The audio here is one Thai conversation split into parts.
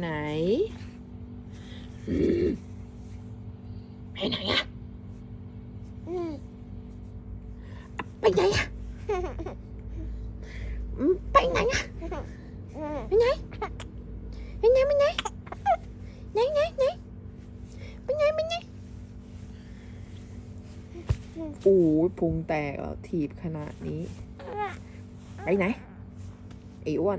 ไหนอืมไปไหนอะไปไหนอะอืมไปไหนอะไปไหนไปไหนไปไหนไหนไหนไหนไปไหนไปไหนโอ้ยพุงแตกแล้วถีบขนาดนี้ ไปไหนไอ้อ้วน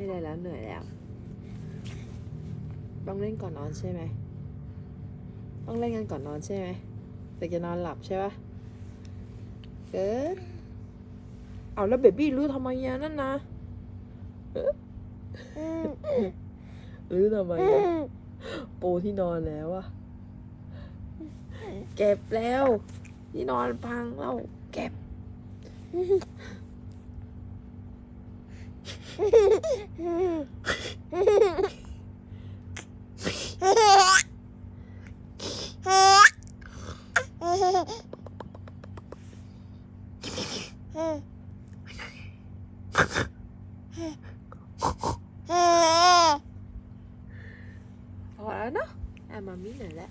ไม่ได้แล้วเหนื่อยแล้ว ต้องเล่นก่อนนอนใช่ไหม ต้องเล่นกันก่อนนอนใช่ไหมแต่จะนอนหลับใช่ปะเกิดเอาแล้วเบบี้รู้ทำไมอะนั่นนะเอ๊ะรู้ทำไมอะปูที่นอนแล้วอะเก็บแล้ว ที่นอนพังแล้ว เก็บ พอแล้วเนาะอะมามีหน่อยแล้ว